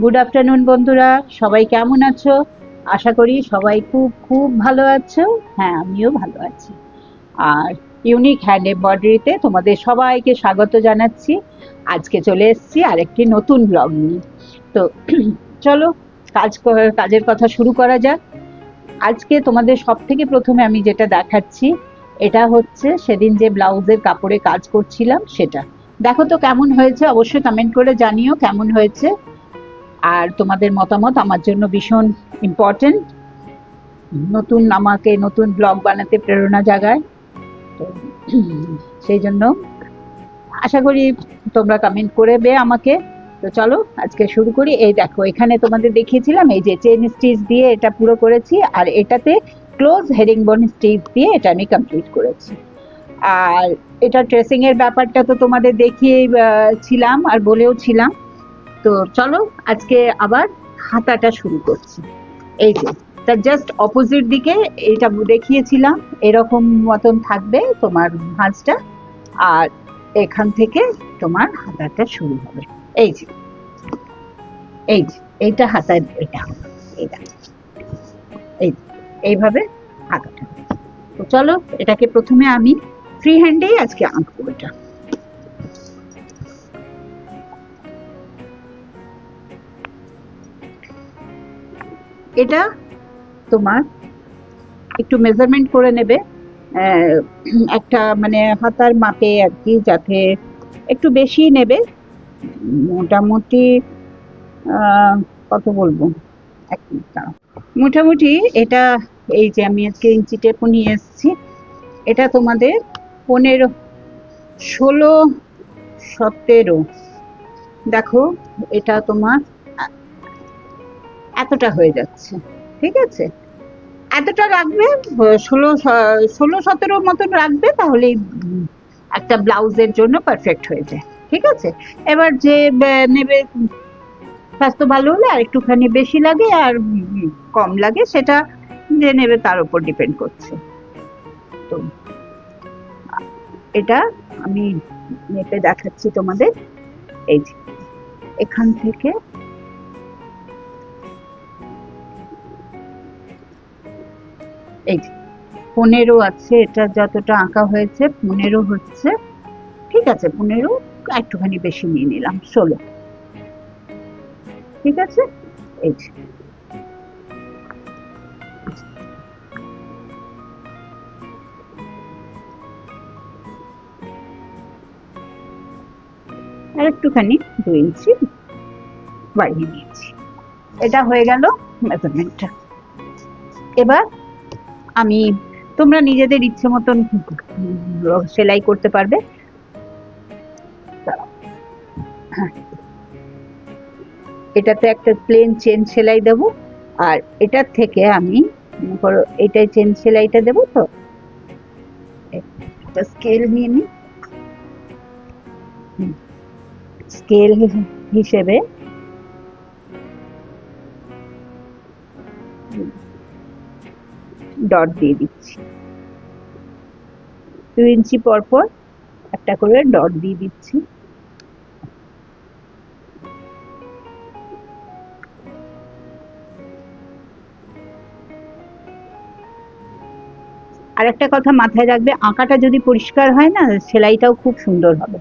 Good afternoon বন্ধুরা। সবাই কেমন আছো? আশা করি সবাই খুব খুব ভালো আছো। হ্যাঁ আমিও ভালো আছি। আর ইউনিক হ্যান্ড এমব্রয়ডারিতে তোমাদের সবাইকে স্বাগত জানাচ্ছি। আজকে চলে এসেছি আরেকটি নতুন ব্লগ নিয়ে। তো চলো, কাজ কাজের কথা শুরু করা যাক। আজকে তোমাদের সব থেকে প্রথমে আমি যেটা দেখাচ্ছি, এটা হচ্ছে সেদিন যে ব্লাউজের কাপড়ে কাজ করছিলাম সেটা। দেখো তো কেমন হয়েছে, অবশ্যই কমেন্ট করে জানিও কেমন হয়েছে। আর তোমাদের মতামত আমার জন্য ভীষণ ইম্পর্টেন্ট নতুন আমাকে নতুন ব্লগ বানাতে প্রেরণা জাগায়। তো সেই জন্য আশা করি তোমরা কমেন্ট করবে আমাকে। তো চলো আজকে শুরু করি। এই দেখো, এখানে তোমাদের দেখিয়েছিলাম এই যে চেন স্টিচ দিয়ে এটা পুরো করেছি আর এটাতে ক্লোজ হেরিং বোন স্টিচ দিয়ে এটা আমি কমপ্লিট করেছি। আর এটা ট্রেসিং এর ব্যাপারটা তো তোমাদের দেখিয়ে ছিলাম আর বলেও ছিলাম তো চলো আজকে আবার হাতাটা শুরু করছি। এই যে তার জাস্ট অপোজিট দিকে এটা দেখিয়েছিলাম, এরকম মতন থাকবে তোমার ভাঁজটা, আর এখান থেকে তোমার হাতাটা শুরু হবে। এই যে এই যে, এইটা হাতার এটা এটা, এই এইভাবে হাতাটা। তো চলো, এটাকে প্রথমে আমি ফ্রি হ্যান্ডেই আজকে আঁকবো এটা। এটা তোমার একটু মেজারমেন্ট করে নেবে। একটা মানে হাতার মাপে আর কি যাতে একটু বেশি নেবে। মোটামুটি কত বলব? এক মিনিট মোটামুটি এটা এই যে আমি আজকে ইঞ্চি টেপও নিয়ে এসেছি। এটা তোমাদের পনেরো, ষোলো, সতেরো। দেখো, এটা তোমার এতটা হয়ে যাচ্ছে, ঠিক আছে? এতটা রাখবে, ষোলো ষোলো, সতেরো মতন রাখবে, তাহলেই একটা ব্লাউজের জন্য পারফেক্ট হয়ে যায়, ঠিক আছে? এবার যে নেবে, স্বাস্থ্য ভালো হলে আর একটুখানি বেশি লাগে আর কম লাগে, সেটা যে নেবে তার উপর ডিপেন্ড করছে। তো, এটা আমি মেপে দেখাচ্ছি তোমাদের। এই এখান থেকে এই পনেরো আছে, এটা যতটা আঁকা হয়েছে, পনেরো হচ্ছে। ঠিক আছে, পনেরো একটুখানি বেশি নিয়ে নিলাম, ষোলো। ঠিক আছে? এই আর একটুখানি দু ইঞ্চি বাড়িয়ে নিয়েছি। এটা হয়ে গেল মেজারমেন্টটা এবার আমি, তোমরা নিজেদের ইচ্ছে মতন সেলাই করতে পারবে। এটাতে একটা প্লেন চেন সেলাই দেব। আর এটার থেকে আমি করো এটাই চেন সেলাইটা দেব তো? একটা স্কেল নিয়ে নিই। স্কেল হিসেবে। ডট দিয়ে দিচ্ছি। দু ইঞ্চি পর পর একটা করে ডট দিয়ে দিচ্ছি। আর একটা কথা মাথায় রাখবে, আঁকাটা যদি পরিষ্কার হয় না, সেলাইটাও খুব সুন্দর হবে।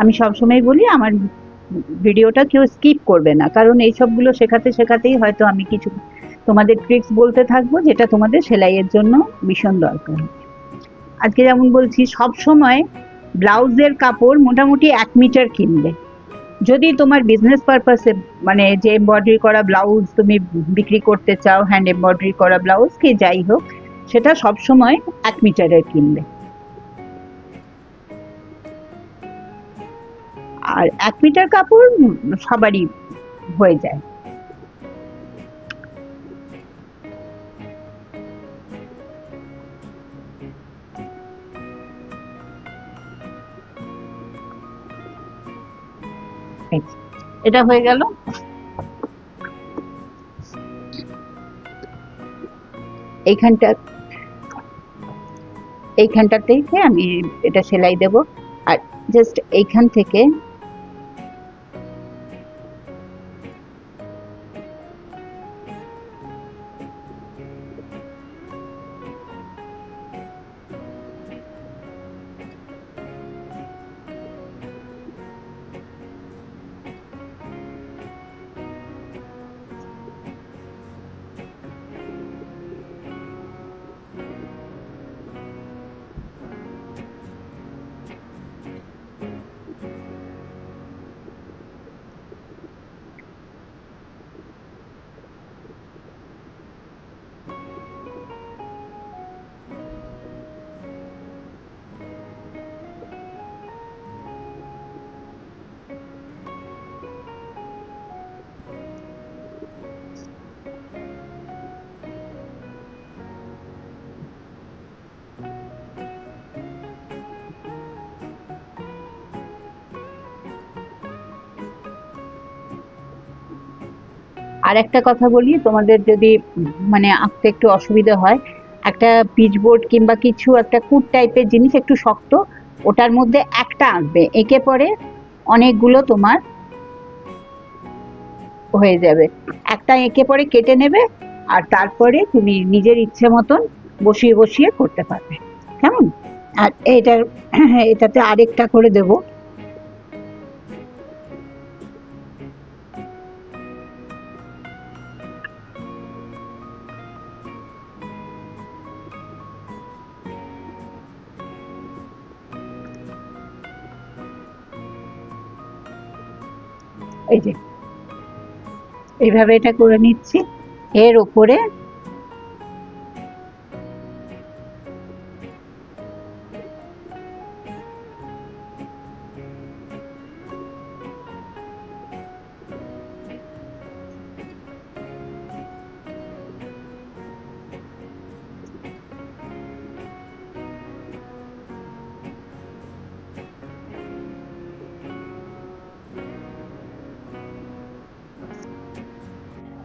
আমি সবসময় বলি, আমার ভিডিওটা কেউ স্কিপ করবে না, কারণ এই সবগুলো শেখাতে শেখাতেই হয়তো আমি কিছু তোমাদের ট্রিক্স বলতে থাকব, যেটা তোমাদের সেলাইয়ের জন্য ভীষণ দরকার। আজকে যেমন বলছি, সব সময় ব্লাউজের কাপড় মোটামুটি এক মিটার কিনবে। যদি তোমার বিজনেস পারপাসে মানে যে এমব্রয়ডারি করা ব্লাউজ তুমি বিক্রি করতে চাও হ্যান্ড এমব্রয়ডারি করা ব্লাউজ, কি যাই হোক, সেটা সব সময় এক মিটারের কিনবে। আর এক মিটার কাপড় সবারই হয়ে যায়। এটা হয়ে গেল। এইখানটা এইখানটা থেকে আমি এটা সেলাই দেব। আর জাস্ট এইখান থেকে আর একটা কথা বলি, তোমাদের যদি মানে আঁকতে একটু অসুবিধা হয়, একটা পিচবোর্ড কিংবা কিছু একটা কুট টাইপের জিনিস একটু শক্ত, ওটার মধ্যে একটা আঁকবে, এঁকে পরে অনেকগুলো তোমার হয়ে যাবে। একটা এঁকে পরে কেটে নেবে, আর তারপরে তুমি নিজের ইচ্ছে মতন বসিয়ে বসিয়ে করতে পারবে। কেমন? আর এটার এটাতে আরেকটা করে দেবো। এই যে এইভাবে এটা করে নিচ্ছি। এর উপরে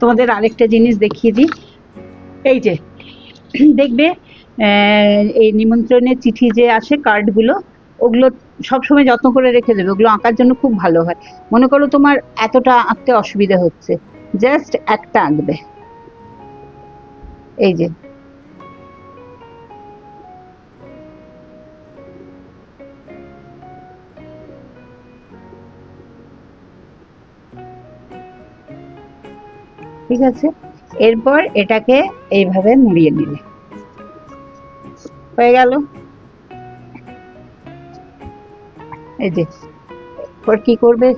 তোমাদের আরেকটা জিনিস দেখিয়ে দিই। এই যে, দেখবে এই নিমন্ত্রণের চিঠি যে আসে কার্ডগুলো, ওগুলো সবসময় যত্ন করে রেখে দেবে। ওগুলো আঁকার জন্য খুব ভালো হয়। মনে করো তোমার এতটা আঁকতে অসুবিধা হচ্ছে। জাস্ট একটা আঁকবে। এই যে ঠিক আছে? এরপর এটাকে এইভাবে মুড়িয়ে নিলে হয়ে গেল? এই যে এরপর কি করবে?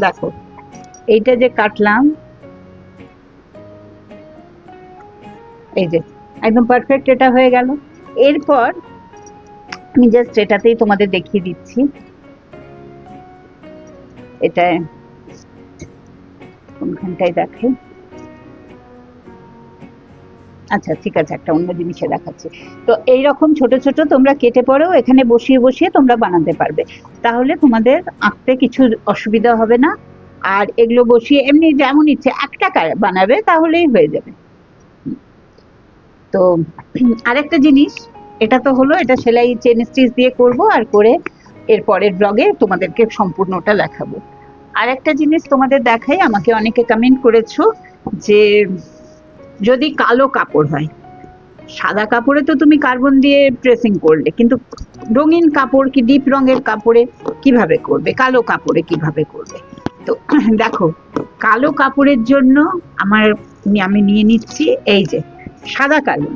দেখো, এইটা যে কাটলাম, এই যে, একদম পারফেক্ট এটা হয়ে গেল। এরপর আমি জাস্ট এটাতেই তোমাদের দেখিয়ে দিচ্ছি। এটা কোনখানটায় দেখে? আচ্ছা ঠিক আছে, একটা অন্য জিনিসে দেখাচ্ছি। তো এই রকম ছোট ছোট তোমরা কেটে পরেও এখানে বসিয়ে বসিয়ে তোমরা বানাতে পারবে। তাহলে তোমাদের আঁকতে কিছু অসুবিধা হবে না। আর এগুলো বসিয়ে এমনি যেমন ইচ্ছে একটা বানাবে, তাহলেই হয়ে যাবে। তো আরেকটা জিনিস, এটা তো হলো, এটা সেলাই চেন স্টিচ দিয়ে করব আর করে এর পরের ব্লগে তোমাদেরকে সম্পূর্ণটা দেখাবো। আর একটা জিনিস তোমাদের দেখাই, আমাকে অনেকে কমেন্ট করেছ যে যদি কালো কাপড় হয়। সাদা কাপড়ে তো তুমি কার্বন দিয়ে ড্রেসিং করলে, কিন্তু রঙিন কাপড় কি ডিপ রঙের কাপড়ে কীভাবে করবে? কালো কাপড়ে কীভাবে করবে? তো দেখো, কালো কাপড়ের জন্য আমার, আমি নিয়ে নিচ্ছি এই যে, সাদা কালো।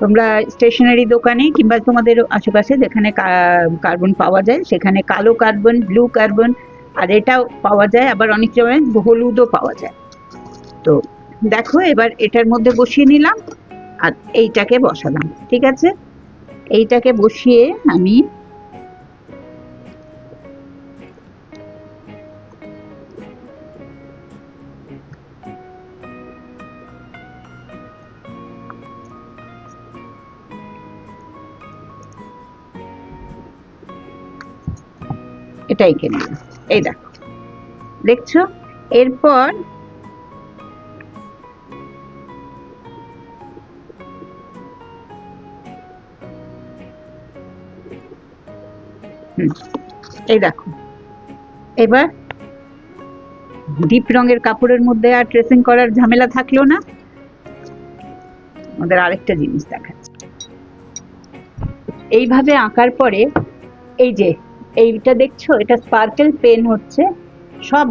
তোমরা স্টেশনারি দোকানে কিংবা তোমাদের আশেপাশে যেখানে কার্বন পাওয়া যায়, সেখানে কালো কার্বন ব্লু কার্বন আর এটাও পাওয়া যায়, আবার অনেক সময় হলুদও পাওয়া যায়। তো দেখো, এবার এটার মধ্যে বসিয়ে নিলাম আর এইটাকে বসালাম, ঠিক আছে? এইটাকে বসিয়ে আমি এটাই কিনে এই দেখো, দেখছ? এরপর এই দেখো। এবার ডিপ রঙের কাপড়ের মধ্যে আর ড্রেসিং করার ঝামেলা থাকল না। আমাদের আরেকটা জিনিস দেখাচ্ছি। এইভাবে আঁকার পরে এই যে, এইটা দেখছ? এটা স্পার্কেল পেন হচ্ছে। সব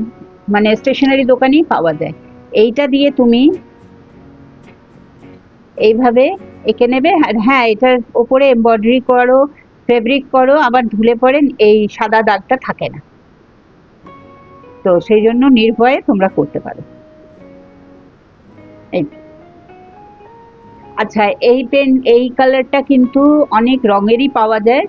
মানে স্টেশনারি দোকানেই পাওয়া যায়। এইটা দিয়ে তুমি এইভাবে এঁকে নেবে। আর হ্যাঁ এটার ওপরে এমব্রয়ডারি করো। ফেব্রিক করো, আবার ধুলে পরে এই সাদা দাগটা থাকে না। তো সেই জন্য নির্ভয়ে তোমরা করতে পারো। এই আচ্ছা এই পেন এই কালারটা কিন্তু অনেক রঙেরই পাওয়া যায়।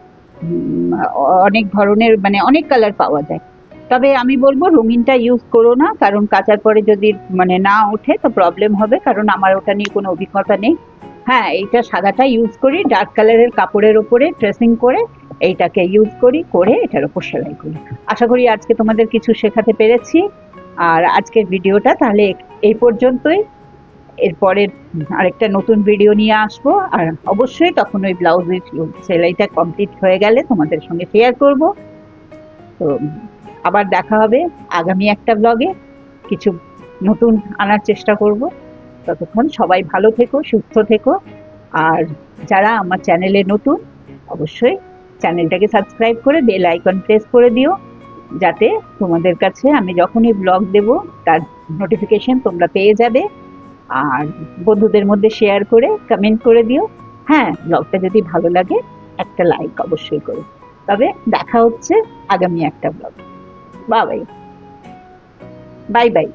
অনেক ধরনের মানে অনেক কালার পাওয়া যায়। তবে আমি বলব রঙিনটা ইউজ করো না, কারণ কাচার পরে যদি মানে না ওঠে তো প্রবলেম হবে, কারণ আমার ওটা নিয়ে কোনো অভিজ্ঞতা নেই। হ্যাঁ এইটা সাদাটা ইউজ করি ডার্ক কালারের কাপড়ের ওপরে ড্রেসিং করে এইটাকে ইউজ করি, করে এটার ওপর সেলাই করি। আশা করি আজকে তোমাদের কিছু শেখাতে পেরেছি। আর আজকের ভিডিওটা তাহলে এই পর্যন্তই। এরপরের আরেকটা নতুন ভিডিও নিয়ে আসব। আর অবশ্যই তখন ওই ব্লাউজের সেলাইটা কমপ্লিট হয়ে গেলে তোমাদের সঙ্গে শেয়ার করব। তো আবার দেখা হবে আগামী একটা ব্লগে কিছু নতুন আনার চেষ্টা করব। ততক্ষণ সবাই ভালো থেকো, সুস্থ থেকো। আর যারা আমার চ্যানেলে নতুন, অবশ্যই চ্যানেলটাকে সাবস্ক্রাইব করে বেল আইকন প্রেস করে দিও, যাতে তোমাদের কাছে আমি যখনই ব্লগ দেব, তার নোটিফিকেশন তোমরা পেয়ে যাবে। আর বন্ধুদের মধ্যে শেয়ার করে কমেন্ট করে দিও। হ্যাঁ ব্লগটা যদি ভালো লাগে, একটা লাইক অবশ্যই করো। তবে দেখা হচ্ছে আগামী একটা blog. Bye bye. Bye bye.